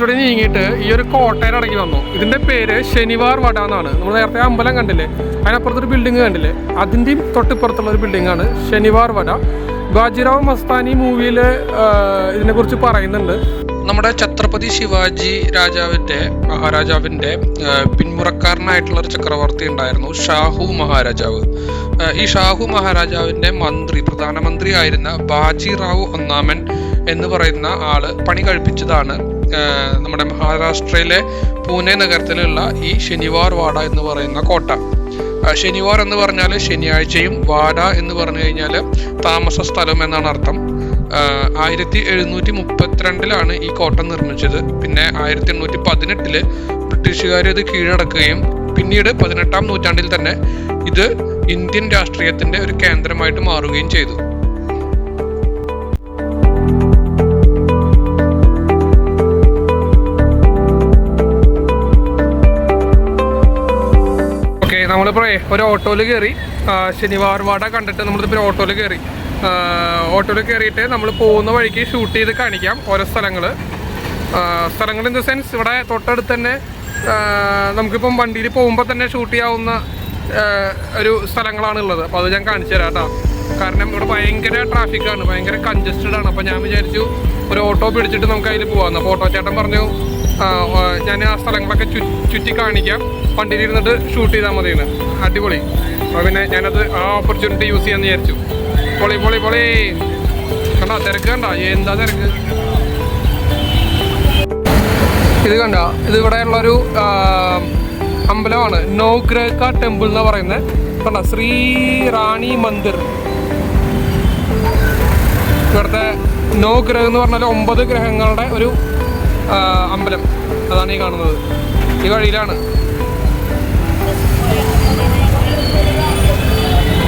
കുറച്ചുകൂടി നീങ്ങിയിട്ട് ഈ ഒരു കോട്ടയിൽ ഇറങ്ങി വന്നു. ഇതിന്റെ പേര് ശനിവാർ വട എന്നാണ്. നമ്മൾ നേരത്തെ അമ്പലം കണ്ടില്ലേ? അതിനപ്പുറത്തൊരു ബിൽഡിംഗ് കണ്ടില്ലേ? അതിന്റെയും തൊട്ടിപ്പുറത്തുള്ള ഒരു ബിൽഡിംഗ് ആണ് ശനിവാർ വട. ബാജിറാവ് മസ്താനി മൂവിയിൽ ഇതിനെക്കുറിച്ച് പറയുന്നുണ്ട്. നമ്മുടെ ഛത്രപതി ശിവാജി രാജാവിന്റെ മഹാരാജാവിന്റെ പിന്മുറക്കാരനായിട്ടുള്ള ഒരു ചക്രവർത്തി ഉണ്ടായിരുന്നു ഷാഹു മഹാരാജാവ്. ഈ ഷാഹു മഹാരാജാവിന്റെ മന്ത്രി പ്രധാനമന്ത്രി ആയിരുന്ന ബാജിറാവു ഒന്നാമൻ എന്ന് പറയുന്ന ആൾ പണി കഴിപ്പിച്ചതാണ് നമ്മുടെ മഹാരാഷ്ട്രയിലെ പൂനെ നഗരത്തിലുള്ള ഈ ശനിവാർ വാഡ എന്ന് പറയുന്ന കോട്ട. ശനിവാർ എന്ന് പറഞ്ഞാൽ ശനിയാഴ്ചയും വാഡ എന്ന് പറഞ്ഞു കഴിഞ്ഞാൽ താമസ സ്ഥലം എന്നാണ് അർത്ഥം. ആയിരത്തി എഴുന്നൂറ്റി മുപ്പത്തിരണ്ടിലാണ് ഈ കോട്ട നിർമ്മിച്ചത്. പിന്നെ ആയിരത്തി എണ്ണൂറ്റി പതിനെട്ടിൽ ബ്രിട്ടീഷുകാർ ഇത് കീഴടക്കുകയും പിന്നീട് പതിനെട്ടാം നൂറ്റാണ്ടിൽ തന്നെ ഇത് ഇന്ത്യൻ രാഷ്ട്രീയത്തിന്റെ ഒരു കേന്ദ്രമായിട്ട് മാറുകയും ചെയ്തു. നമ്മളിപ്പോൾ ഒരു ഓട്ടോയിൽ കയറി ശനിവാർ വാട കണ്ടിട്ട് നമ്മളിപ്പോൾ ഓട്ടോയിൽ കയറി ഓട്ടോയിൽ കയറിയിട്ട് നമ്മൾ പോകുന്ന വഴിക്ക് ഷൂട്ട് ചെയ്ത് കാണിക്കാം ഓരോ സ്ഥലങ്ങൾ സ്ഥലങ്ങൾ ഇൻ ദ സെൻസ് ഇവിടെ തൊട്ടടുത്ത് തന്നെ നമുക്കിപ്പം വണ്ടിയിൽ പോകുമ്പോൾ തന്നെ ഷൂട്ട് ചെയ്യാവുന്ന ഒരു സ്ഥലങ്ങളാണ് ഉള്ളത്. അപ്പോൾ അത് ഞാൻ കാണിച്ചു തരാം കേട്ടോ. കാരണം ഇവിടെ ഭയങ്കര ട്രാഫിക്കാണ് ഭയങ്കര കൺജസ്റ്റഡ് ആണ്. അപ്പോൾ ഞാൻ വിചാരിച്ചു ഒരു ഓട്ടോ പിടിച്ചിട്ട് നമുക്ക് അതിൽ പോകാമെന്ന് അപ്പോൾ ഓട്ടോ ചേട്ടൻ പറഞ്ഞു ഞാൻ ആ സ്ഥലങ്ങളൊക്കെ ചുറ്റി കാണിക്കാം. വണ്ടിയിലിരുന്നിട്ട് ഷൂട്ട് ചെയ്താൽ മതിയെന്ന്. അടിപൊളി. അപ്പോൾ പിന്നെ ഞാനത് ആ ഓപ്പർച്യൂണിറ്റി യൂസ് ചെയ്യാമെന്ന് വിചാരിച്ചു. പൊളി പൊളി പൊളി. കണ്ടോ തിരക്ക് കണ്ടോ? എന്താ തിരക്ക്? ഇത് കണ്ട? ഇത് ഇവിടെയുള്ളൊരു അമ്പലമാണ്. നൗഗ്രഹ ടെമ്പിൾ എന്ന് പറയുന്നത് കണ്ട? ശ്രീ റാണി മന്ദിർ. ഇവിടുത്തെ നവഗ്രഹം എന്ന് പറഞ്ഞാൽ ഒമ്പത് ഗ്രഹങ്ങളുടെ ഒരു അമ്പലം. അതാണ് ഈ കാണുന്നത്. ഈ വഴിയിലാണ്.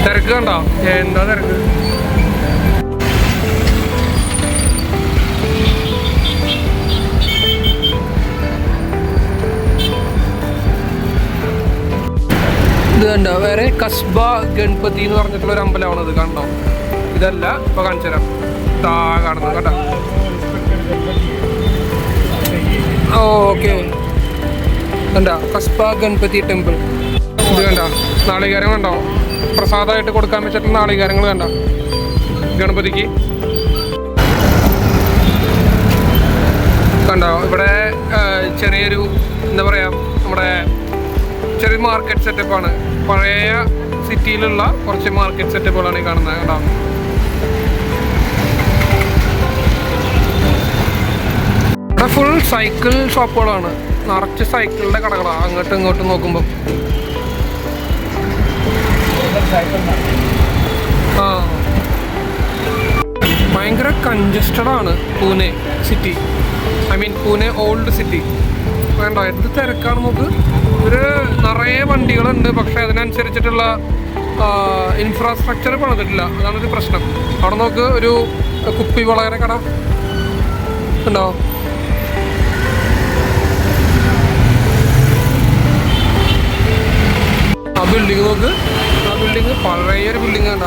തിരക്ക് കണ്ടോ? എന്താ തിരക്ക്? ഇത് വേറെ കസ്ബ ഗണപതി എന്ന് പറഞ്ഞിട്ടുള്ള ഒരു അമ്പലമാണ് അത് കണ്ടോ? ഇതല്ല. ഇപ്പൊ കാണിച്ചു തരാം താ കാണുന്നത് കേട്ടോ. ഓക്കെ. കണ്ടോ കസ്ബ ഗണപതി ടെമ്പിൾ. ഇത് കണ്ട നാളികേരം കണ്ടോ? പ്രസാദമായിട്ട് കൊടുക്കാൻ വെച്ചിട്ടുള്ള നാളികേരങ്ങൾ കണ്ട. ഗണപതിക്ക്. കണ്ടോ ഇവിടെ ചെറിയൊരു എന്താ പറയാ നമ്മുടെ ചെറിയ മാർക്കറ്റ് സെറ്റപ്പാണ് പഴയ സിറ്റിയിലുള്ള കുറച്ച് മാർക്കറ്റ് സെറ്റപ്പുകളാണ് ഈ കാണുന്നത് കേട്ടോ ഇവിടെ ഫുൾ സൈക്കിൾ ഷോപ്പുകളാണ് നിറച്ച് സൈക്കിളിന്റെ കടകളാണ് അങ്ങോട്ടും ഇങ്ങോട്ടും നോക്കുമ്പോൾ ആ. ഭയങ്കര കൺജസ്റ്റഡ് ആണ് Pune city I mean Pune old city വേണ്ട എന്ത് തിരക്കാണ് നോക്ക്? ഒരു നിറയെ വണ്ടികളുണ്ട് പക്ഷെ അതിനനുസരിച്ചിട്ടുള്ള ഇൻഫ്രാസ്ട്രക്ചർ പണിതിട്ടില്ല. അതാണ് പ്രശ്നം. അവിടെ നോക്ക് ഒരു കുപ്പി വളരെ കട. ഉണ്ടോ? ആ ബിൽഡിങ് നോക്ക്. ആ ബിൽഡിങ് പഴയ ഒരു ബിൽഡിങ് കണ്ടോ.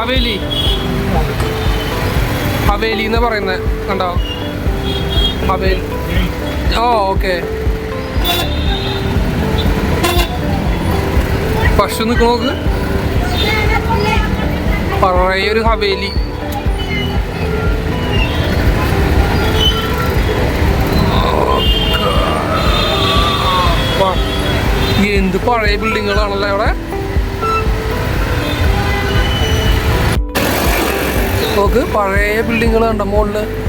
ഹവേലി. ഹവേലി എന്ന് പറയുന്നത് കണ്ടോ? ഹവേലി. ഓ ഓക്കെ. പശു നോക്ക്. പഴയൊരു ഹവേലി. എന്ത് പഴയ ബിൽഡിങ്ങുകളാണല്ലോ അവിടെ? നോക്ക് പഴയ ബിൽഡിങ്ങുകൾ കണ്ടോ മുകളിൽ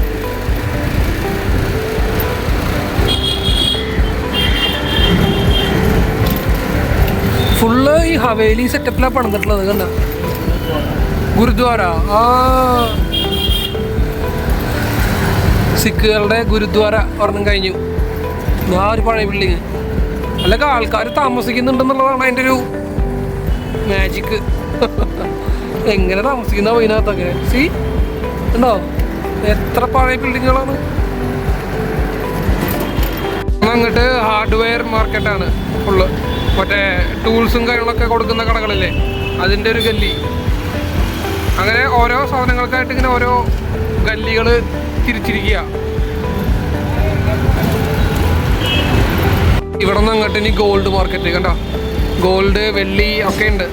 ഫുള്ള് ഈ ഹവേലി സെറ്റപ്പിലാണ് പണിതിട്ടുള്ളത് കണ്ട? ഗുരുദ്വാര. ആ. സിഖുകളുടെ ഗുരുദ്വാര ഒരെണ്ണം കഴിഞ്ഞു. ആ ഒരു പഴയ ബിൽഡിങ്. അല്ലെങ്കിൽ ആൾക്കാർ താമസിക്കുന്നുണ്ടെന്നുള്ളതാണ് അതിന്റെ ഒരു മാജിക്ക് എങ്ങനെ താമസിക്കുന്ന ഇതിനകത്തൊക്കെ സി? ഉണ്ടോ? എത്ര പഴയ ബിൽഡിങ്ങുകളാണ് അങ്ങോട്ട് ഹാർഡ്വെയർ മാർക്കറ്റാണ് ഫുള്ള് മറ്റേ ടൂൾസും കാര്യങ്ങളൊക്കെ കൊടുക്കുന്ന കടകളില്ലേ? അതിന്റെ ഒരു ഗല്ലി അങ്ങനെ ഓരോ സാധനങ്ങൾക്കായിട്ട് ഇങ്ങനെ ഓരോ ഗല്ലികൾ തിരിച്ചിരിക്കുക ഇവിടെ നിന്ന് അങ്ങോട്ട് ഇനി ഗോൾഡ് മാർക്കറ്റ് കണ്ട? ഗോൾഡ് വെള്ളി ഒക്കെ ഉണ്ട്.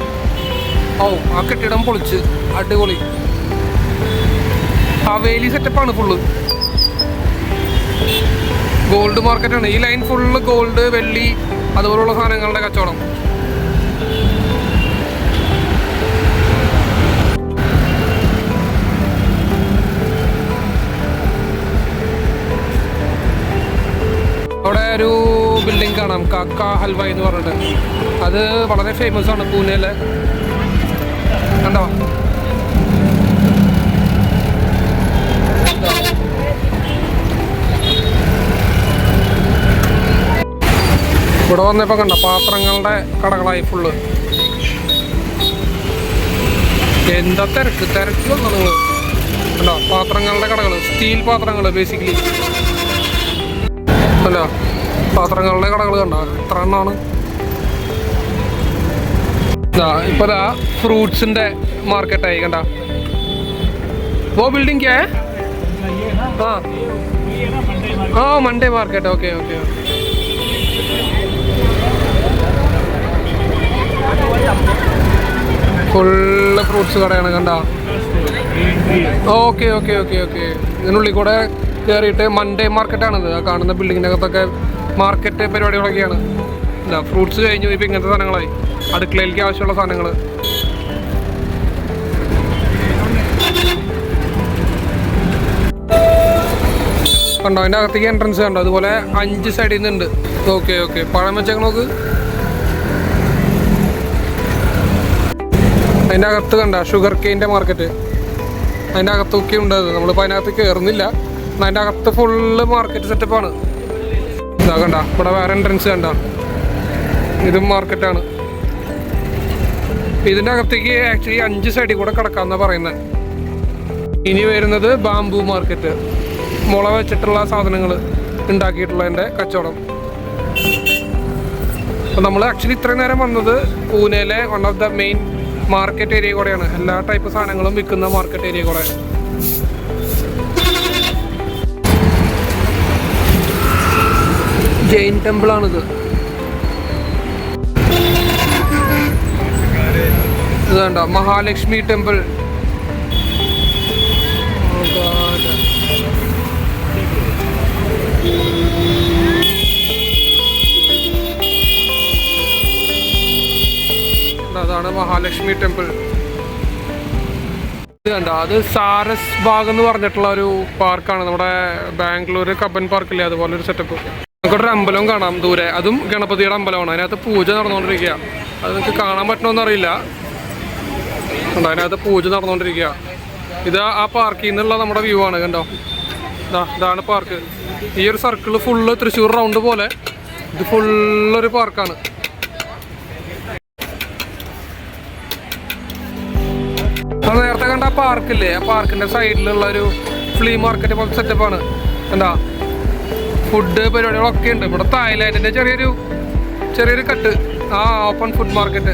ഓ ആ കെട്ടിടം പൊളിച്ച് അടിപൊളി. ഹവേലി സെറ്റപ്പാണ് ഫുള്ള് ഗോൾഡ് മാർക്കറ്റാണ് ഈ ലൈൻ ഫുള്ള് ഗോൾഡ് വെള്ളി അതുപോലുള്ള സാധനങ്ങളുടെ കച്ചവടം. അവിടെ ഒരു കാണാം. കാക്ക ഹൽവ എന്ന് പറഞ്ഞിട്ട്. അത് വളരെ ഫേമസ് ആണ് പൂനെയിലെ. കണ്ടോ? ഇവിടെ വന്നപ്പോ കണ്ട? പാത്രങ്ങളുടെ കടകളായി ഫുള്ള് എന്താ തിരക്ക്? തിരക്ക് വന്നു നിങ്ങൾ കണ്ടോ? പാത്രങ്ങളുടെ കടകൾ സ്റ്റീൽ പാത്രങ്ങൾ ബേസിക്കലി അല്ല പാത്രങ്ങളുടെ കടകൾ കണ്ടോ? എത്ര എണ്ണമാണ്? ഇപ്പോൾ ആ ഫ്രൂട്ട്സിന്റെ മാർക്കറ്റായി കണ്ട? ഓ ബിൽഡിംഗ് ആ. ആ Monday market okay okay full fruits കടയാണ് കണ്ട? Okay okay okay okay. ഇതിനുള്ളിൽ കൂടെ കയറിയിട്ട് മൺഡേ മാർക്കറ്റാണിത് ആ കാണുന്ന അകത്തൊക്കെ മാർക്കറ്റ് പരിപാടികളൊക്കെയാണ്. എന്താ ഫ്രൂട്ട്സ് കഴിഞ്ഞു ഇപ്പം ഇങ്ങനത്തെ സാധനങ്ങളായി. അടുക്കളയിലേക്ക് ആവശ്യമുള്ള സാധനങ്ങൾ കണ്ടോ അതിന്റെ അകത്തേക്ക് എൻട്രൻസ് കണ്ടോ? അതുപോലെ അഞ്ച് സൈഡിൽ നിന്നുണ്ട് ഓക്കെ ഓക്കെ പഴം വെച്ചേക്ക് നോക്ക്. അതിന്റെ അകത്ത് കണ്ട ഷുഗർ കെയിന്റെ മാർക്കറ്റ് അതിന്റെ അകത്തൊക്കെ ഉണ്ട് നമ്മളിപ്പോൾ അതിനകത്ത് കയറുന്നില്ല അതിന്റെ അകത്ത് ഫുള്ള് മാർക്കറ്റ് സെറ്റപ്പാണ് ഇതാ കണ്ട. ഇവിടെ വേറെ എൻട്രൻസ് കണ്ട. ഇതും മാർക്കറ്റാണ് ഇതിന്റെ അകത്തേക്ക് ആക്ച്വലി അഞ്ച് സൈഡിൽ കൂടെ കിടക്കാമെന്നാണ് പറയുന്നത് ഇനി വരുന്നത് ബാംബു മാർക്കറ്റ് മുള വെച്ചിട്ടുള്ള സാധനങ്ങൾ ഉണ്ടാക്കിയിട്ടുള്ളതിന്റെ കച്ചവടം. അപ്പം നമ്മൾ ആക്ച്വലി ഇത്രയും നേരം വന്നത് പൂനെയിലെ one of the main market area കൂടെയാണ്. എല്ലാ ടൈപ്പ് സാധനങ്ങളും വിൽക്കുന്ന മാർക്കറ്റ് ഏരിയ കൂടെ. ജെയിൻ ടെമ്പിൾ ആണിത്. ഇത് കണ്ടോ? Mahalakshmi temple Oh God. അതാണ് മഹാലക്ഷ്മി ടെമ്പിൾ ഇത് അത് സാരസ് ബാഗ് എന്ന് പറഞ്ഞിട്ടുള്ള ഒരു പാർക്കാണ് നമ്മുടെ ബാംഗ്ലൂർ കബൻ പാർക്കില്ലേ അതുപോലെ ഒരു സെറ്റപ്പ് നമുക്കൊരു അമ്പലം കാണാം ദൂരെ. അതും ഗണപതിയുടെ അമ്പലമാണ്. അതിനകത്ത് പൂജ നടന്നുകൊണ്ടിരിക്കുക അത് നിങ്ങൾക്ക് കാണാൻ പറ്റണമെന്ന് അറിയില്ല. കണ്ടോ അതിനകത്ത് പൂജ നടന്നുകൊണ്ടിരിക്കുക ഇത് ആ പാർക്കിൽ നിന്നുള്ള നമ്മുടെ വ്യൂ ആണ് കണ്ടോ? ഇതാ ഇതാണ് പാർക്ക്. ഈ ഒരു സർക്കിൾ ഫുള്ള് തൃശ്ശൂർ റൗണ്ട് പോലെ ഇത് ഫുള്ളൊരു പാർക്കാണ്. നേരത്തെ കണ്ട ആ പാർക്കില്ലേ ആ പാർക്കിന്റെ സൈഡിലുള്ള ഒരു ഫ്ലീ മാർക്കറ്റ് പോലെ സെറ്റപ്പാണ് എന്താ ഫുഡ് പരിപാടികളൊക്കെ ഉണ്ട്. ഇവിടെ തായ്ലാൻഡിന്റെ ചെറിയൊരു ചെറിയൊരു കട്ട് ആ ഓപ്പൺ ഫുഡ് മാർക്കറ്റ്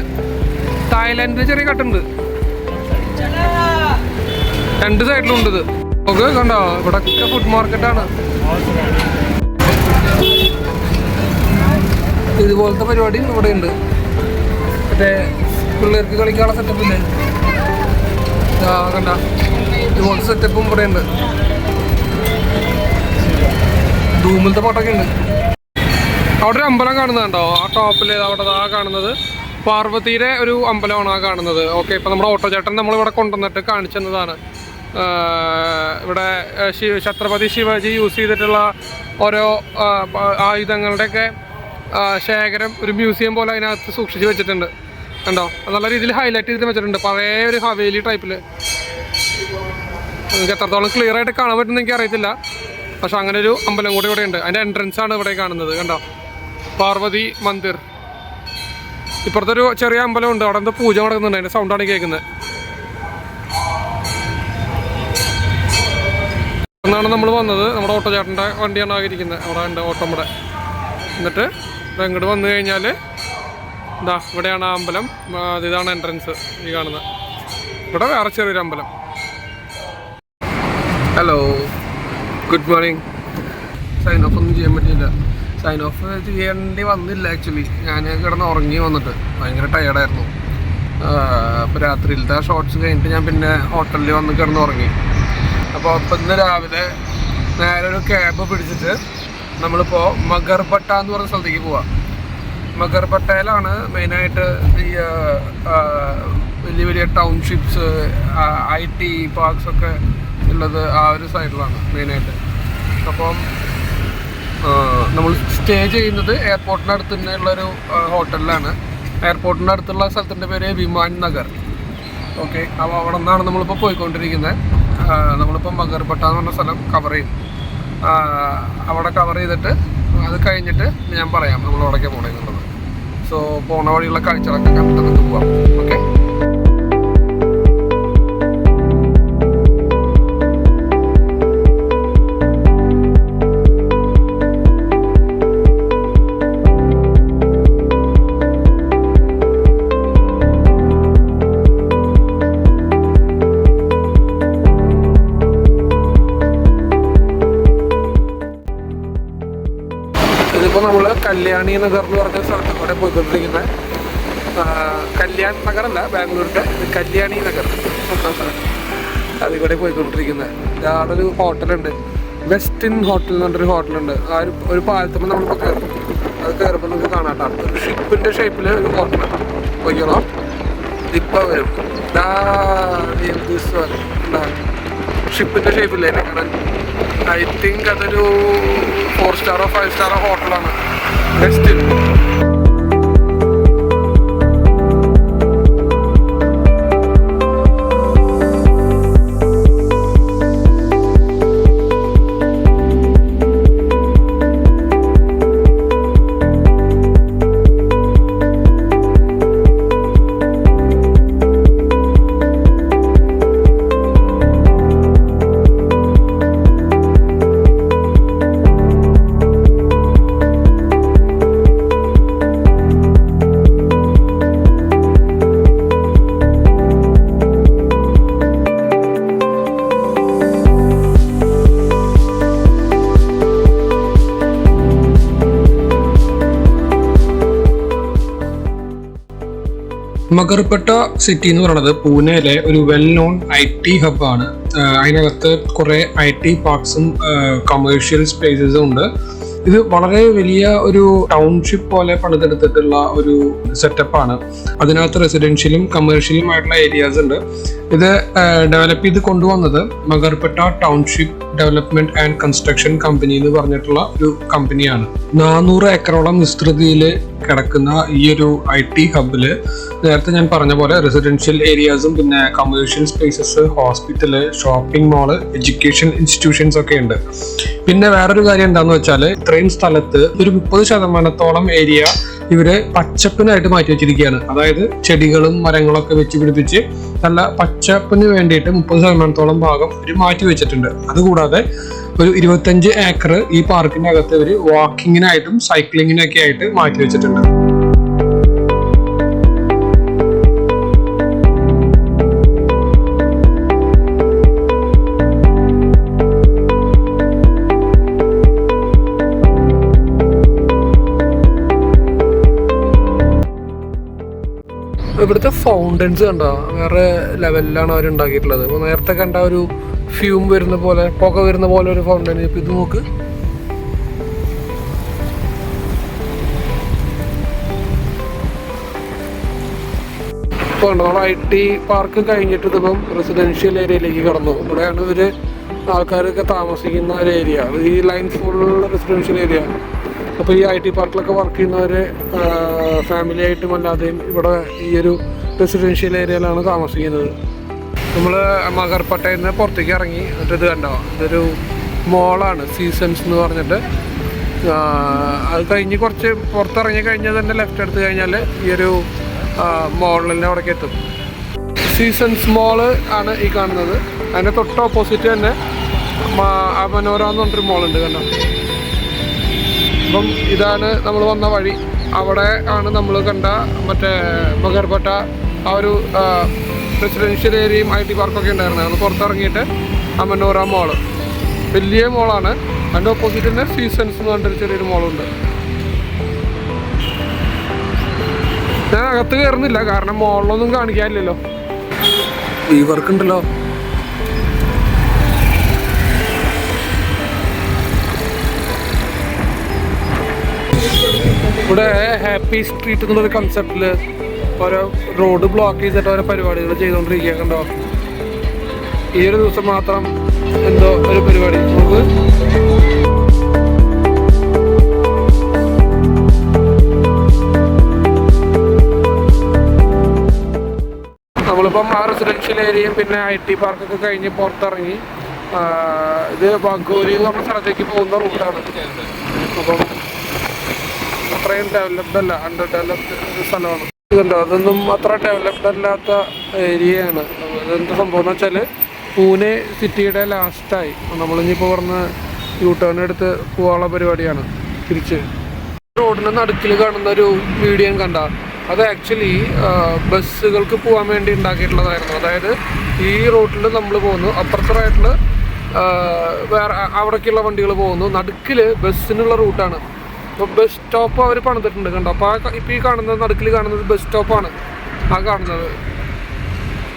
തായ്ലാൻഡിന്റെ ചെറിയ കട്ടുണ്ട് രണ്ട് സൈഡിലും ഉണ്ട് ഇത്. നമുക്ക് കണ്ടോ? ഇവിടെ ഫുഡ് മാർക്കറ്റാണ് ഇതുപോലത്തെ പരിപാടി ഇവിടെ ഉണ്ട്. മറ്റേ പിള്ളേർക്ക് കളിക്കാനുള്ള സെറ്റപ്പ് ഇല്ലേ? ആ കണ്ട? ഇതുപോലത്തെ സെറ്റപ്പും ഇവിടെ ഉണ്ട്. ധൂമിലത്തെ പാട്ടൊക്കെ ഉണ്ട്. അവിടെ ഒരു അമ്പലം കാണുന്നുണ്ടോ ആ ടോപ്പിൽ അവിടെ ആ കാണുന്നത്. പാർവതിയുടെ ഒരു അമ്പലമാണ് ആ കാണുന്നത്. ഓക്കെ ഇപ്പം നമ്മുടെ ഓട്ടോ ചേട്ടൻ നമ്മളിവിടെ കൊണ്ടുവന്നിട്ട് കാണിച്ചു തന്നതാണ്. ഇവിടെ ശിവ ഛത്രപതി ശിവാജി യൂസ് ചെയ്തിട്ടുള്ള ഓരോ ആയുധങ്ങളുടെയൊക്കെ ശേഖരം ഒരു മ്യൂസിയം പോലെ അതിനകത്ത് സൂക്ഷിച്ച് വെച്ചിട്ടുണ്ട്. കണ്ടോ? നല്ല രീതിയിൽ ഹൈലൈറ്റ് ചെയ്തിട്ട് വെച്ചിട്ടുണ്ട്. പഴയ ഒരു ഹവേലി ടൈപ്പിൽ നിങ്ങൾക്ക് എത്രത്തോളം ക്ലിയർ ആയിട്ട് കാണാൻ പറ്റുമെന്ന് എനിക്ക് അറിയത്തില്ല പക്ഷെ അങ്ങനെ ഒരു അമ്പലം കൂടി ഇവിടെ ഉണ്ട് അതിന്റെ എൻട്രൻസ് ആണ് ഇവിടെ കാണുന്നത് കണ്ടോ? പാർവതി മന്ദിർ. ഇപ്പുറത്തൊരു ചെറിയ അമ്പലം ഉണ്ട് അവിടെ എന്തോ പൂജ നടക്കുന്നുണ്ട് അതിന്റെ സൗണ്ടാണ് കേൾക്കുന്നത് എന്നാണ് നമ്മൾ വന്നത്. നമ്മുടെ ഓട്ടോ ചേട്ടന്റെ വണ്ടിയാണ് ആഗ്രഹിക്കുന്നത് അവിടെ ഉണ്ട് ഓട്ടോ ഇവിടെ. എന്നിട്ട് ഇങ്ങോട്ട് വന്നു കഴിഞ്ഞാൽ ഇതാ ഇവിടെയാണ് അമ്പലം. ഇതാണ് എൻട്രൻസ് ഈ കാണുന്നത് ഇവിടെ വേറെ ചെറിയൊരു അമ്പലം. Hello good morning sign off ഒന്നും ചെയ്യാൻ പറ്റിയില്ല. സൈൻ ഓഫ് ചെയ്യേണ്ടി വന്നില്ല ആക്ച്വലി ഞാൻ കിടന്ന് ഉറങ്ങി വന്നിട്ട്. ഭയങ്കര ടയർഡായിരുന്നു അപ്പോൾ രാത്രിയിലത്തെ ഷോർട്സ് കഴിഞ്ഞിട്ട് ഞാൻ പിന്നെ ഹോട്ടലിൽ വന്ന് കിടന്ന് ഉറങ്ങി. അപ്പോൾ അപ്പം ഇന്ന് രാവിലെ നേരെ ഒരു ക്യാബ് പിടിച്ചിട്ട് നമ്മളിപ്പോൾ മഗർപട്ട എന്ന് പറഞ്ഞ സ്ഥലത്തേക്ക് പോവാം. മഗർപട്ടയിലാണ് മെയിനായിട്ട് ഈ വലിയ വലിയ ടൗൺഷിപ്സ് ഐ ടി പാർക്സ് ഒക്കെ ഉള്ളത് ആ ഒരു സൈഡിലാണ് മെയിനായിട്ട് അപ്പം നമ്മൾ സ്റ്റേ ചെയ്യുന്നത് എയർപോർട്ടിന്റെ അടുത്ത് തന്നെയുള്ളൊരു ഹോട്ടലിലാണ് എയർപോർട്ടിന്റെ അടുത്തുള്ള സ്ഥലത്തിന്റെ പേര് വിമാൻ നഗർ. ഓക്കെ അപ്പോൾ അവിടെ നിന്നാണ് നമ്മളിപ്പോൾ പോയിക്കൊണ്ടിരിക്കുന്നത്. നമ്മളിപ്പോൾ മഗർപട്ട എന്ന് പറഞ്ഞ സ്ഥലം കവർ ചെയ്യും. അവിടെ കവർ ചെയ്തിട്ട് അത് കഴിഞ്ഞിട്ട് ഞാൻ പറയാം നമ്മൾ അവിടേക്ക് പോകണമെന്നുള്ളത് സോ പോണ വഴിയുള്ള കാഴ്ചകളൊക്കെ കണ്ടിട്ട് നമുക്ക് പോവാം. ഓക്കെ ഇതിപ്പോൾ നമ്മൾ കല്യാണി നഗർ എന്ന് പറഞ്ഞ സ്ഥലത്ത് കൂടെ പോയിക്കൊണ്ടിരിക്കുന്ന. കല്യാൺ നഗറല്ല ബാംഗ്ലൂരിന്റെ കല്യാണി നഗർ. അതിവിടെ കൂടെ പോയിക്കൊണ്ടിരിക്കുന്നത് അവിടെ ഒരു ഹോട്ടലുണ്ട്. വെസ്റ്റിൻ ഹോട്ടൽ എന്ന് പറഞ്ഞൊരു ഹോട്ടലുണ്ട്. ആ ഒരു ഒരു പാലത്തുമ്പോൾ നമ്മളിപ്പോൾ കയറും അത് കയറുമ്പോൾ നമുക്ക് കാണാട്ടോ ഒരു ഷിപ്പിന്റെ ഷേപ്പിൽ ഒരു ഹോട്ടലാണ് പോയിക്കോളാം. ഇപ്പോൾ വരും. ഷേപ്പില്ലേ എന്നെ കാണാൻ ഐ തിങ്ക് അതൊരു ഫോർ സ്റ്റാറോ ഫൈവ് സ്റ്റാറോ ഹോട്ടലാണ് ബെസ്റ്റ് മഗർപട്ട സിറ്റി എന്ന് പറയുന്നത് പൂനെയിലെ ഒരു വെൽ നോൺ ഐ ടി ഹബ്ബാണ് അതിനകത്ത് കുറേ ഐ ടി പാർക്സും കമേഴ്ഷ്യൽ സ്പേസസും ഉണ്ട്. ഇത് വളരെ വലിയ ഒരു ടൗൺഷിപ്പ് പോലെ പണിതെടുത്തിട്ടുള്ള ഒരു സെറ്റപ്പാണ് അതിനകത്ത് റെസിഡൻഷ്യലും കമേഴ്ഷ്യലും ആയിട്ടുള്ള ഏരിയാസ് ഉണ്ട്. ഇത് ഡെവലപ്പ് ചെയ്ത് കൊണ്ടുവന്നത് Magarpatta township development and construction company എന്ന് പറഞ്ഞിട്ടുള്ള ഒരു കമ്പനിയാണ് നാനൂറ് ഏക്കറോളം വിസ്തൃതിയിൽ കിടക്കുന്ന ഈ ഒരു ഐ ടി ഹബിൽ നേരത്തെ ഞാൻ പറഞ്ഞ പോലെ റെസിഡൻഷ്യൽ ഏരിയാസും പിന്നെ commercial spaces hospital shopping mall education institutions ഒക്കെ ഉണ്ട്. പിന്നെ വേറൊരു കാര്യം എന്താന്ന് വെച്ചാൽ ഇത്രയും സ്ഥലത്ത് ഒരു മുപ്പത് ശതമാനത്തോളം ഏരിയ ഇവർ പച്ചപ്പിനായിട്ട് മാറ്റി വെച്ചിരിക്കുകയാണ്. അതായത് ചെടികളും മരങ്ങളൊക്കെ വെച്ച് പിടിപ്പിച്ച് നല്ല പച്ചപ്പിന് വേണ്ടിയിട്ട് മുപ്പത് ശതമാനത്തോളം ഭാഗം ഇവർ മാറ്റി വെച്ചിട്ടുണ്ട്. അതുകൂടാതെ ഒരു ഇരുപത്തഞ്ച് ഏക്കർ ഈ പാർക്കിന്റെ അകത്ത് ഇവർ വാക്കിങ്ങിനായിട്ടും സൈക്ലിങ്ങിനൊക്കെ ആയിട്ട് മാറ്റി വെച്ചിട്ടുണ്ട്. ഇവിടുത്തെ ഫൗണ്ടൻസ് കണ്ടോ? വേറെ ലെവലിലാണ് അവർ ഉണ്ടാക്കിയിട്ടുള്ളത്. അപ്പോൾ നേരത്തെ കണ്ട ഒരു ഫ്യൂം വരുന്ന പോലെ പുക വരുന്ന പോലെ ഒരു ഫൗണ്ടൻ ഇപ്പം ഇത് നോക്ക്. ഇപ്പോൾ ഐ ടി പാർക്ക് കഴിഞ്ഞിട്ട് ഇതിപ്പം റെസിഡൻഷ്യൽ ഏരിയയിലേക്ക് കടന്നു. ഇവിടെയാണ് ഇവർ ആൾക്കാരൊക്കെ താമസിക്കുന്ന ഒരു ഏരിയ ഈ ലൈൻ ഫുൾ റെസിഡൻഷ്യൽ ഏരിയ അപ്പോൾ ഈ ഐ ടി പാർക്കിലൊക്കെ വർക്ക് ചെയ്യുന്നവർ ഫാമിലി ആയിട്ടും അല്ലാതെയും ഇവിടെ ഈ ഒരു റെസിഡൻഷ്യൽ ഏരിയയിലാണ് താമസിക്കുന്നത്. നമ്മൾ മകർപ്പട്ടയിൽ നിന്ന് പുറത്തേക്ക് ഇറങ്ങി. എന്നിട്ട് ഇത് കണ്ടോ? ഇതൊരു മോളാണ് സീസൺസ് എന്ന് പറഞ്ഞിട്ട്. അത് കഴിഞ്ഞ് കുറച്ച് പുറത്തിറങ്ങി കഴിഞ്ഞാൽ തന്നെ ലെഫ്റ്റ് എടുത്ത് കഴിഞ്ഞാൽ ഈ ഒരു മോളിന്റെ അവിടേക്ക് എത്തും. സീസൺസ് മോൾ ആണ് ഈ കാണുന്നത്. അതിന്റെ തൊട്ട് ഓപ്പോസിറ്റ് തന്നെ മ- അമനോര എന്ന് പറഞ്ഞൊരു മോളുണ്ട് കണ്ടോ? അപ്പം ഇതാണ് നമ്മൾ വന്ന വഴി. അവിടെ ആണ് നമ്മൾ കണ്ട മറ്റേ ബഗർപട്ട ആ ഒരു റെസിഡൻഷ്യൽ ഏരിയയും ഐ ടി പാർക്കൊക്കെ ഉണ്ടായിരുന്നത്. അത് പുറത്തിറങ്ങിയിട്ട് അമ്മനോറ മോൾ വലിയ മോളാണ് അതിന്റെ ഓപ്പോസിറ്റ് തന്നെ സീസൺസ് എന്ന് പറഞ്ഞിട്ടൊരു ചെറിയൊരു മോളുണ്ട് ഞാൻ അകത്ത് കയറുന്നില്ല കാരണം മോളിലൊന്നും കാണിക്കാനില്ലല്ലോ. ഉണ്ടല്ലോ. ഇവിടെ ഹാപ്പി സ്ട്രീറ്റ് എന്നുള്ളൊരു കൺസെപ്റ്റിൽ ഓരോ റോഡ് ബ്ലോക്ക് ചെയ്തിട്ട് ഓരോ പരിപാടികൾ ചെയ്തുകൊണ്ടിരിക്കുക കണ്ടോ? ഈ ഒരു ദിവസം മാത്രം എന്തോ ഒരു പരിപാടി. നമുക്ക് നമ്മളിപ്പം ആ റെസിഡൻഷ്യൽ ഏരിയയും പിന്നെ ഐ ടി പാർക്കൊക്കെ കഴിഞ്ഞ് പുറത്തിറങ്ങി. ഇത് ബാഗൂരി എന്ന് പറഞ്ഞ സ്ഥലത്തേക്ക് പോകുന്ന റൂട്ടാണ് അപ്പം അത്രയും ഡെവലപ്ഡ് അല്ല അണ്ടർ ഡെവലപ്ഡ് സ്ഥലമാണ്. ഇതുണ്ടോ അതൊന്നും അത്ര ഡെവലപ്ഡ് അല്ലാത്ത ഏരിയയാണ്. ഇതെന്താ സംഭവം എന്ന് വെച്ചാൽ പൂനെ സിറ്റിയുടെ ലാസ്റ്റായി നമ്മളിനിപ്പോൾ പറഞ്ഞ യൂ ടേൺ എടുത്ത് പോകാനുള്ള പരിപാടിയാണ് തിരിച്ച്. റോഡിന് നടുക്കിൽ കാണുന്ന ഒരു വീഡിയോ കണ്ട. അത് ആക്ച്വലി ബസ്സുകൾക്ക് പോകാൻ വേണ്ടി ഉണ്ടാക്കിയിട്ടുള്ളതായിരുന്നു. അതായത് ഈ റോട്ടിൽ നമ്മൾ പോകുന്നു അപ്പുറത്തെ വേറെ അവിടേക്കുള്ള വണ്ടികൾ പോകുന്നു. നടുക്കിൽ ബസ്സിനുള്ള റൂട്ടാണ്. അപ്പോൾ ബസ് സ്റ്റോപ്പ് അവർ പണിതിട്ടുണ്ട് കണ്ടോ? അപ്പോൾ ആ ഇപ്പോൾ ഈ കാണുന്നത് നടുക്കിൽ കാണുന്നത് ബസ് സ്റ്റോപ്പാണ് ആ കാണുന്നത്.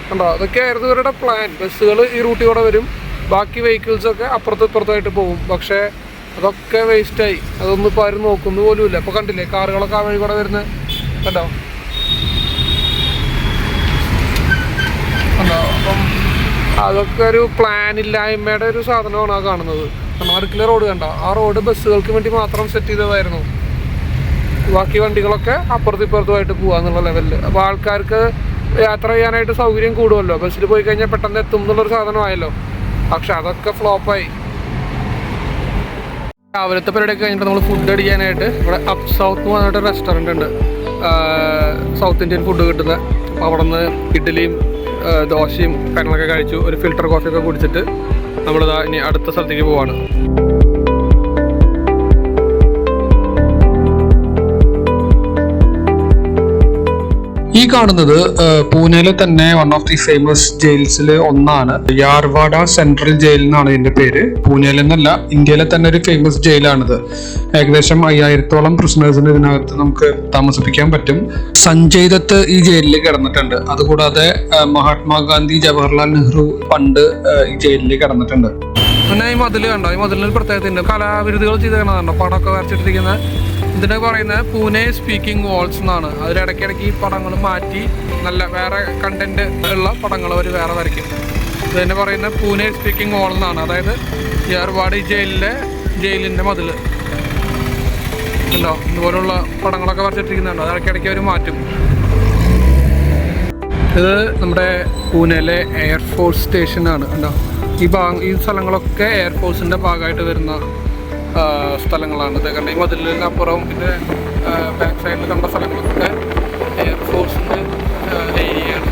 കണ്ടോ? അതൊക്കെ ആയിരുന്നു ഇവരുടെ പ്ലാൻ ബസ്സുകൾ ഈ റൂട്ടിലൂടെ വരും. ബാക്കി വെഹിക്കിൾസ് ഒക്കെ അപ്പുറത്തും ഇപ്പുറത്തായിട്ട് പോകും. പക്ഷേ അതൊക്കെ വേസ്റ്റായി അതൊന്നും ഇപ്പോൾ ആരും നോക്കുന്നു പോലുമില്ല ഇപ്പോൾ കണ്ടില്ലേ? കാറുകളൊക്കെ ആ വഴി കൂടെ വരുന്നത്. കണ്ടോ? കണ്ടോ? അപ്പം അതൊക്കെ ഒരു പ്ലാൻ ഇല്ലായ്മയുടെ ഒരു സാധനമാണ് ആ കാണുന്നത്. നടുക്കിലെ റോഡ് കണ്ട? ആ റോഡ് ബസ്സുകൾക്ക് വേണ്ടി മാത്രം സെറ്റ് ചെയ്തതായിരുന്നു. ബാക്കി വണ്ടികളൊക്കെ അപ്പുറത്തും ഇപ്പുറത്തുമായിട്ട് പോകാന്നുള്ള ലെവലിൽ അപ്പോൾ ആൾക്കാർക്ക് യാത്ര ചെയ്യാനായിട്ട് സൗകര്യം കൂടുമല്ലോ. ബസ്സിൽ പോയി കഴിഞ്ഞാൽ പെട്ടെന്ന് എത്തും എന്നുള്ളൊരു സാധനമായല്ലോ. പക്ഷെ അതൊക്കെ ഫ്ലോപ്പായി രാവിലത്തെ പരിപാടി കഴിഞ്ഞിട്ട് നമ്മൾ ഫുഡ് അടിക്കാനായിട്ട് ഇവിടെ അപ് സൗത്ത് എന്ന് പറഞ്ഞിട്ട് റെസ്റ്റോറന്റ് ഉണ്ട്. സൗത്ത് ഇന്ത്യൻ ഫുഡ് കിട്ടുന്ന. അപ്പോൾ അവിടെ നിന്ന് ഇഡ്ഡലിയും ദോശയും കാര്യങ്ങളൊക്കെ കഴിച്ചു. ഒരു ഫിൽട്ടർ കോഫിയൊക്കെ കുടിച്ചിട്ട് നമ്മളിതാ ഇനി അടുത്ത സ്ഥലത്തേക്ക് പോവാണ്. ഈ കാണുന്നത് പൂനെയിലെ തന്നെ വൺ ഓഫ് ദി ഫേമസ് ജയിൽസിൽ ഒന്നാണ്. യാർവാഡ സെൻട്രൽ ജയിൽ എന്നാണ് ഇതിന്റെ പേര്. പൂനെയിൽ എന്നല്ല ഇന്ത്യയിലെ തന്നെ ഒരു ഫേമസ് ജയിലാണിത് ഏകദേശം അയ്യായിരത്തോളം പ്രിസണേഴ്സിന് ഇതിനകത്ത് നമുക്ക് താമസിപ്പിക്കാൻ പറ്റും. സഞ്ജയ് ദത്ത് ഈ ജയിലിൽ കിടന്നിട്ടുണ്ട്. അതുകൂടാതെ മഹാത്മാഗാന്ധി ജവഹർലാൽ നെഹ്റു പണ്ട് ഈ ജയിലിൽ കിടന്നിട്ടുണ്ട്. പിന്നെ ഈ മതിൽ കണ്ടോ? ഈ മതിലിന് ഒരു പ്രത്യേകതയുണ്ട് കലാവിരുദ്ധകൾ പടമൊക്കെ വരച്ചിട്ടിരിക്കുന്ന ഇതിനെ പറയുന്നത് പൂനെ സ്പീക്കിംഗ് വാൾസ് എന്നാണ്. അതിലിടയ്ക്കിടയ്ക്ക് ഈ പടങ്ങൾ മാറ്റി നല്ല വേറെ കണ്ടന്റ് ഉള്ള പടങ്ങൾ അവർ വേറെ വരയ്ക്കും. ഇതിനെ പറയുന്നത് പൂനെ സ്പീക്കിംഗ് വാൾ എന്നാണ്. അതായത് ഏർവാടി ജയിലിലെ ജയിലിന്റെ മതിൽ ഉണ്ടോ ഇതുപോലുള്ള പടങ്ങളൊക്കെ വരച്ചിട്ടിരിക്കുന്നുണ്ട്. അതിടയ്ക്കിടയ്ക്ക് അവർ മാറ്റും. ഇത് നമ്മുടെ പൂനെയിലെ എയർഫോഴ്സ് സ്റ്റേഷനാണ് ഉണ്ടോ ഈ ഭാഗം ഈ സ്ഥലങ്ങളൊക്കെ എയർഫോഴ്സിന്റെ ഭാഗമായിട്ട് വരുന്ന സ്ഥലങ്ങളാണ്. ഇതൊക്കെ ഈ മതിലിന് അപ്പുറം പിന്നെ ബാക്ക് സൈഡിൽ കണ്ട സ്ഥലങ്ങളൊക്കെ എയർഫോഴ്സിന്റെ ഏരിയയാണ്?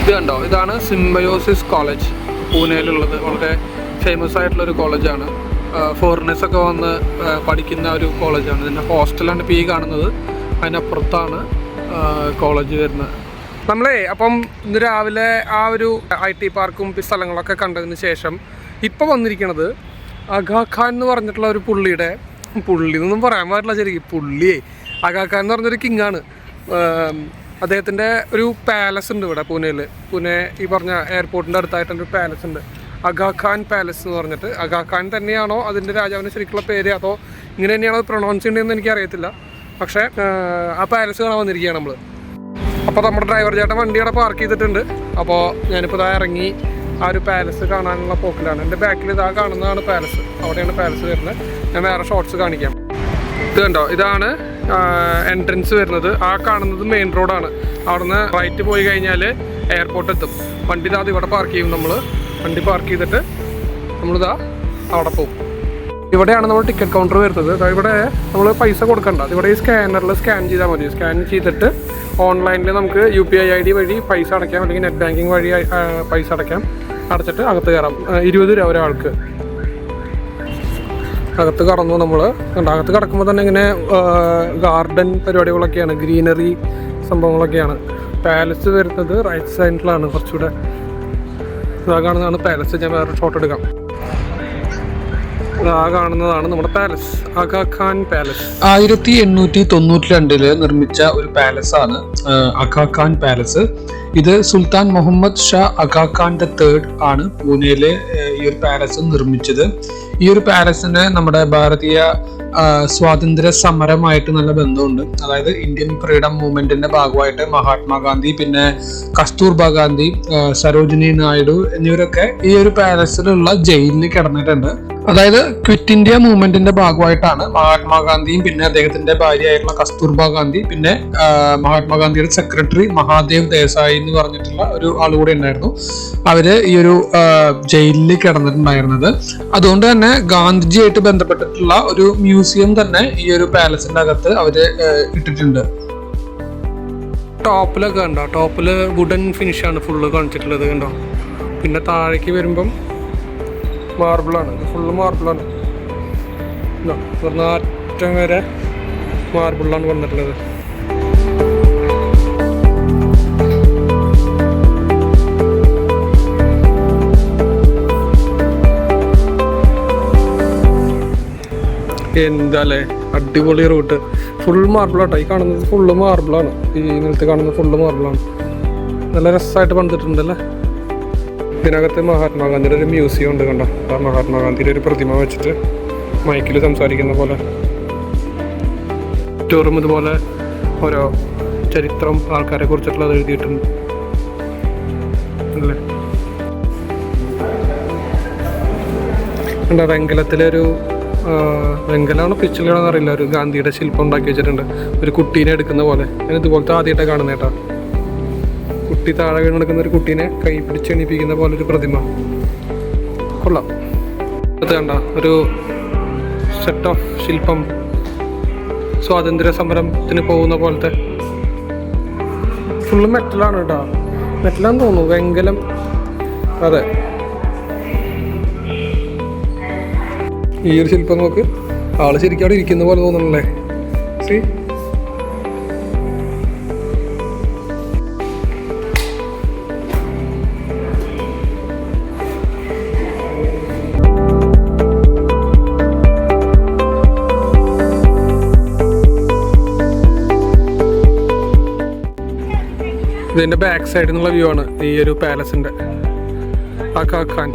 ഇത് കണ്ടോ? ഇതാണ് സിംബയോസിസ് കോളേജ് പൂനെയിലുള്ളത്. വളരെ ഫേമസ് ആയിട്ടുള്ള ഒരു കോളേജാണ് ഫോറിനേഴ്സൊക്കെ വന്ന് പഠിക്കുന്ന ഒരു കോളേജാണ് ഇതിന്റെ ഹോസ്റ്റലാണ് ഇപ്പോൾ ഈ കാണുന്നത്. അതിനപ്പുറത്താണ് കോളേജ് വരുന്നത്. നമ്മളേ അപ്പം ഇന്ന് രാവിലെ ആ ഒരു ഐ ടി പാർക്കും സ്ഥലങ്ങളൊക്കെ കണ്ടതിന് ശേഷം ഇപ്പോൾ വന്നിരിക്കുന്നത് അഗാ ഖാൻ എന്ന് പറഞ്ഞിട്ടുള്ള ഒരു പുള്ളിയുടെ പുള്ളി എന്നൊന്നും പറയാൻ പാടില്ല ശരിക്കും. പുള്ളിയെ അഗാ ഖാൻ എന്ന് പറഞ്ഞൊരു കിങ്ങാണ് അദ്ദേഹത്തിന്റെ ഒരു പാലസ് ഉണ്ട് ഇവിടെ പൂനെയിൽ പൂനെ ഈ പറഞ്ഞ എയർപോർട്ടിന്റെ അടുത്തായിട്ട് ഒരു പാലസ് ഉണ്ട്. അഗാ ഖാൻ പാലസ് എന്ന് പറഞ്ഞിട്ട്. അഗാ ഖാൻ തന്നെയാണോ അതിന്റെ രാജാവിന്റെ ശരിക്കുള്ള പേര്? അതോ ഇങ്ങനെ തന്നെയാണോ അത് പ്രൊണൗൺസ് ചെയ്യേണ്ടതെന്ന് എനിക്കറിയത്തില്ല. പക്ഷേ ആ പാലസ് കാണാൻ വന്നിരിക്കുകയാണ് നമ്മൾ അപ്പോൾ നമ്മുടെ ഡ്രൈവർ ചേട്ടൻ വണ്ടി അവിടെ പാർക്ക് ചെയ്തിട്ടുണ്ട്. അപ്പോൾ ഞാനിപ്പോൾ ഇതാ ഇറങ്ങി ആ ഒരു പാലസ് കാണാനുള്ള പോക്കിലാണ്. എന്റെ ബാക്കിൽ ഇതാ കാണുന്നതാണ് പാലസ് അവിടെയാണ് പാലസ് വരുന്നത്. ഞാൻ വേറെ ഷോർട്സ് കാണിക്കാം. ഇത് കണ്ടോ? ഇതാണ് എൻട്രൻസ് വരുന്നത്. ആ കാണുന്നത് മെയിൻ റോഡാണ് അവിടുന്ന് റൈറ്റ് പോയി കഴിഞ്ഞാൽ എയർപോർട്ട് എത്തും. വണ്ടി ഇതാ ഇവിടെ പാർക്ക് ചെയ്യും നമ്മൾ വണ്ടി പാർക്ക് ചെയ്തിട്ട് നമ്മളിതാ അവിടെ പോകും ഇവിടെയാണ് നമ്മൾ ടിക്കറ്റ് കൗണ്ടർ വരുന്നത്. ഇവിടെ നമ്മൾ പൈസ കൊടുക്കണ്ട. ഇവിടെ ഈ സ്കാനറിൽ സ്കാൻ ചെയ്താൽ മതി. സ്കാൻ ചെയ്തിട്ട് ഓൺലൈനിൽ നമുക്ക് U P I I D വഴി പൈസ അടയ്ക്കാം. അല്ലെങ്കിൽ നെറ്റ് ബാങ്കിങ് വഴി പൈസ അടയ്ക്കാം. അടച്ചിട്ട് അകത്ത് കയറാം. ഇരുപത് രൂപ ഒരാൾക്ക്. അകത്ത് കടന്നു നമ്മൾ അകത്ത് കടക്കുമ്പോൾ തന്നെ ഇങ്ങനെ ഗാർഡൻ പരിപാടികളൊക്കെയാണ്. ഗ്രീനറി സംഭവങ്ങളൊക്കെയാണ്. പാലസ് വരുന്നത് റൈറ്റ് സൈഡിലാണ് കുറച്ചുകൂടെ. ഇതാ കാണുന്നതാണ് പാലസ്. ഞാൻ വേറെ ഷോട്ട് എടുക്കാം. ആ കാണുന്നതാണ് നമ്മുടെ പാലസ് ആഗാ പാലസ് ആയിരത്തി എണ്ണൂറ്റി തൊണ്ണൂറ്റി രണ്ടിൽ നിർമ്മിച്ച ഒരു പാലസ് ആണ് അഖാഖാൻ പാലസ് ഇത് സുൽത്താൻ മുഹമ്മദ് ഷാ അഖാഖാന്റെ തേർഡ് ആണ് പൂനെയിലെ ഈ ഒരു പാലസ് നിർമ്മിച്ചത്. ഈ ഒരു പാലസിന് നമ്മുടെ ഭാരതീയ സ്വാതന്ത്ര്യ സമരമായിട്ട് നല്ല ബന്ധമുണ്ട്. അതായത് ഇന്ത്യൻ ഫ്രീഡം മൂവ്മെന്റിന്റെ ഭാഗമായിട്ട് മഹാത്മാഗാന്ധി പിന്നെ കസ്തൂർബ ഗാന്ധി സരോജിനി നായിഡു എന്നിവരൊക്കെ ഈ ഒരു പാലസിലുള്ള ജയിലിൽ കിടന്നിട്ടുണ്ട്. അതായത് ക്വിറ്റ് ഇന്ത്യ മൂവ്മെന്റിന്റെ ഭാഗമായിട്ടാണ് മഹാത്മാഗാന്ധിയും പിന്നെ അദ്ദേഹത്തിന്റെ ഭാര്യയായിട്ടുള്ള കസ്തൂർബ ഗാന്ധി പിന്നെ മഹാത്മാഗാന്ധിയുടെ സെക്രട്ടറി മഹാദേവ് ദേശായി എന്ന് പറഞ്ഞിട്ടുള്ള ഒരു ആളുകൂടെ ഉണ്ടായിരുന്നു. അവർ ഈ ഒരു ജയിലിൽ കിടന്നിട്ടുണ്ടായിരുന്നത്. അതുകൊണ്ട് തന്നെ ഗാന്ധിജിയായിട്ട് ബന്ധപ്പെട്ടിട്ടുള്ള ഒരു മ്യൂസിയം തന്നെ ഈ ഒരു പാലസിന്റെ അകത്ത് അവർ ഇട്ടിട്ടുണ്ട്. ടോപ്പിലൊക്കെ കണ്ടോ? ടോപ്പിൽ വുഡൻ ഫിനിഷാണ് ഫുള്ള് കാണിച്ചിട്ടുള്ളത് കണ്ടോ? പിന്നെ താഴേക്ക് വരുമ്പം മാർബിളാണ് ഫുള്ള് മാർബിളാണ് ഇവിടുന്ന് അറ്റം വരെ മാർബിളാണ് വന്നിട്ടുള്ളത്. എന്താല്ലേ അടിപൊളി റൂട്ട്. ഫുൾ മാർബിളാട്ടോ ഈ കാണുന്നത് ഫുള്ള് മാർബിളാണ് ഈ നിലത്ത് കാണുന്നത് ഫുള്ള് മാർബിളാണ് നല്ല രസമായിട്ട് പണിതിട്ടുണ്ടല്ലേ? ഇതിനകത്ത് മഹാത്മാഗാന്ധിയുടെ ഒരു മ്യൂസിയം ഉണ്ട് കണ്ടോ? ആ മഹാത്മാഗാന്ധിയുടെ ഒരു പ്രതിമ വെച്ചിട്ട് മൈക്കിൽ സംസാരിക്കുന്ന പോലെ. ടൂറും ഇതുപോലെ ഓരോ ചരിത്രം ആൾക്കാരെ കുറിച്ചിട്ടുള്ളത് എഴുതിയിട്ടുണ്ട്. അല്ലേ? എന്താ വെങ്കലത്തിലൊരു വെങ്കലാണോ പിച്ചിലാണോ അറിയില്ല. ഒരു ഗാന്ധിയുടെ ശില്പം ഉണ്ടാക്കി വെച്ചിട്ടുണ്ട്. ഒരു കുട്ടീനെ എടുക്കുന്ന പോലെ. ഞാൻ ഇതുപോലത്തെ ആദ്യമായിട്ടാണ് കാണുന്നത് കേട്ടോ. കുട്ടി താഴെ വീണ് നടക്കുന്ന ഒരു കുട്ടീനെ കൈ പിടിച്ച് എണീപ്പിക്കുന്ന പോലെ ഒരു പ്രതിമ. കൊള്ളാം. കണ്ട ഒരു സെറ്റ് ഓഫ് ശില്പം. സ്വാതന്ത്ര്യ സമരത്തിന് പോകുന്ന പോലത്തെ. ഫുള്ള് മെറ്റലാണ് കേട്ടോ. മെറ്റലാന്ന് തോന്നുന്നു. വെങ്കലം. അതെ. ഈ ഒരു ശില്പം നോക്ക്. ആൾ ശരിക്കും അവിടെ ഇരിക്കുന്ന പോലെ തോന്നണല്ലേ സി ഇതിന്റെ ബാക്ക് സൈഡിൽ നിന്നുള്ള വ്യൂ ആണ് ഈ ഒരു പാലസിന്റെ ആ ഖാൻ.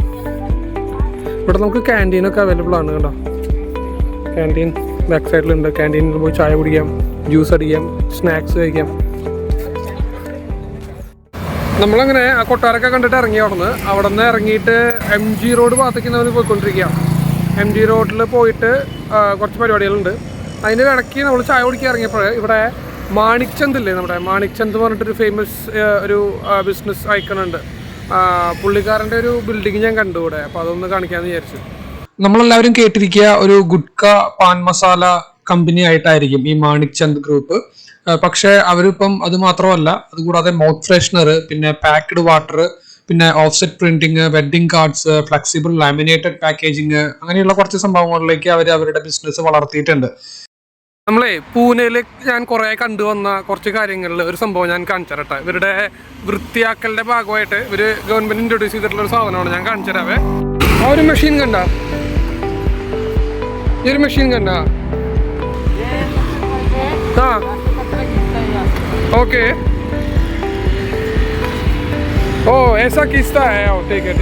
ഇവിടെ നമുക്ക് ക്യാന്റീൻ ഒക്കെ അവൈലബിൾ ആണ് കേട്ടോ ക്യാന്റീൻ ബാക്ക് സൈഡിലുണ്ട് ക്യാന്റീനിൽ പോയി ചായ കുടിക്കാം ജ്യൂസ് അടിക്കാം സ്നാക്സ് കഴിക്കാം. നമ്മളങ്ങനെ ആ കൊട്ടാരൊക്കെ കണ്ടിട്ട് ഇറങ്ങി അവിടെ നിന്ന് അവിടെ നിന്ന് ഇറങ്ങിയിട്ട് എം ജി റോഡ് ഭാഗത്തേക്ക് നമ്മൾ പോയിക്കൊണ്ടിരിക്കുക എം ജി റോഡിൽ പോയിട്ട് കുറച്ച് പരിപാടികളുണ്ട്. അതിന്റെ ഇടയ്ക്ക് നമ്മൾ ചായ കുടിക്കാൻ ഇറങ്ങിയപ്പോൾ ഇവിടെ മാണിക് ചന്ദ് ഇല്ലേ നമ്മുടെ? മാണിക് ചന്ദ് എന്ന് പറഞ്ഞിട്ടൊരു ഫേമസ് ഒരു ബിസിനസ് ഐക്കണുണ്ട് പുള്ളിക്കാരന്റെ ഒരു ബിൽഡിംഗ് ഞാൻ കണ്ടു ഇവിടെ. അപ്പോൾ അതൊന്ന് കാണിക്കാമെന്ന് വിചാരിച്ചു. നമ്മളെല്ലാവരും കേട്ടിരിക്കുക ഒരു ഗുഡ്ക പാൻ മസാല കമ്പനി ആയിട്ടായിരിക്കും ഈ മാണിക് ചന്ദ് ഗ്രൂപ്പ് പക്ഷേ അവരിപ്പം അത് മാത്രമല്ല അതുകൂടാതെ മൗത്ത് ഫ്രഷ്നർ പിന്നെ പാക്ഡ് വാട്ടർ പിന്നെ offset printing wedding cards flexible laminated packaging അങ്ങനെയുള്ള കുറച്ച് സംഭവങ്ങളിലേക്ക് അവർ അവരുടെ ബിസിനസ് വളർത്തിയിട്ടുണ്ട്. നമ്മളെ പൂനെയിൽ ഞാൻ കുറേ കണ്ടുവന്ന കുറച്ച് കാര്യങ്ങളിൽ ഒരു സംഭവം ഞാൻ കാണിച്ചു ഇവരുടെ വൃത്തിയാക്കലിന്റെ ഭാഗമായിട്ട് ഇവർ ഗവൺമെന്റ് ഇൻട്രൊഡ്യൂസ് ചെയ്തിട്ടുള്ള ഒരു സാധനമാണ് ഞാൻ കാണിച്ചു തരാവേ. ആ ഒരു മെഷീൻ കണ്ട? ഈ ഒരു മെഷീൻ കണ്ട? ആ. ഓക്കെ ഓ ഏസാ കിസ്ത? ഹേ ഓ ടീക്ക്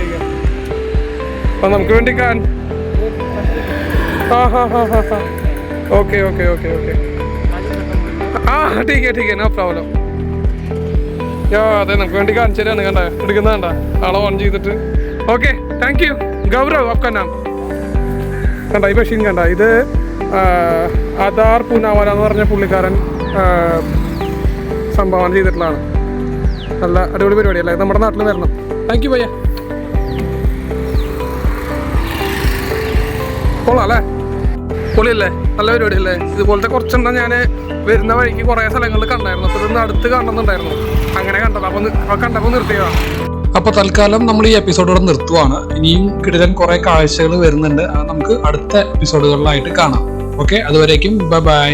നമുക്ക് വേണ്ടി കാൻ ആ ഹാ ഹാ ഹാ ഹാ. ओके ओके ओके ओके हाँ ठीक है ठीक है നോ പ്രോബ്ലം യോ അതെ നമുക്ക് വേണ്ടി കാണിച്ചു തരാണ് കണ്ട എടുക്കുന്ന കണ്ട ആളെ ഓൺ ചെയ്തിട്ട് ഓക്കെ താങ്ക് യു ഗൗരവ് ഒക്കെ നാം കണ്ട ഈ മെഷീൻ കണ്ട ഇത് ആ, ആധാർ പൂനാവാല എന്ന് പറഞ്ഞ പുള്ളിക്കാരൻ ആ, സംഭാവന ചെയ്തിട്ടുള്ളതാണ് നല്ല അടിപൊളി പരിപാടിയല്ലേ നമ്മുടെ നാട്ടിൽ വരണം താങ്ക് യു ഭയ്യ കൊള്ളാം അല്ലേ പൊളിയല്ലേ നല്ല പരിപാടിയല്ലേ? ഇതുപോലത്തെ കുറച്ചെണ്ണം ഞാൻ വരുന്ന വഴിക്ക് കുറേ സ്ഥലങ്ങളിൽ കണ്ടായിരുന്നു. അപ്പോൾ ഇതൊന്ന് അടുത്ത് കാണുന്നുണ്ടായിരുന്നു അങ്ങനെ കണ്ടത്. അപ്പോൾ കണ്ടപ്പോൾ നിർത്തിയതാണ് അപ്പൊ തൽക്കാലം നമ്മൾ ഈ എപ്പിസോഡോടെ നിർത്തുവാണ്. ഇനിയും കിടിലൻ കുറെ കാഴ്ചകൾ വരുന്നുണ്ട്. അത് നമുക്ക് അടുത്ത എപ്പിസോഡുകളിലായിട്ട് കാണാം. ഓക്കെ അതുവരേക്കും ബൈ ബൈ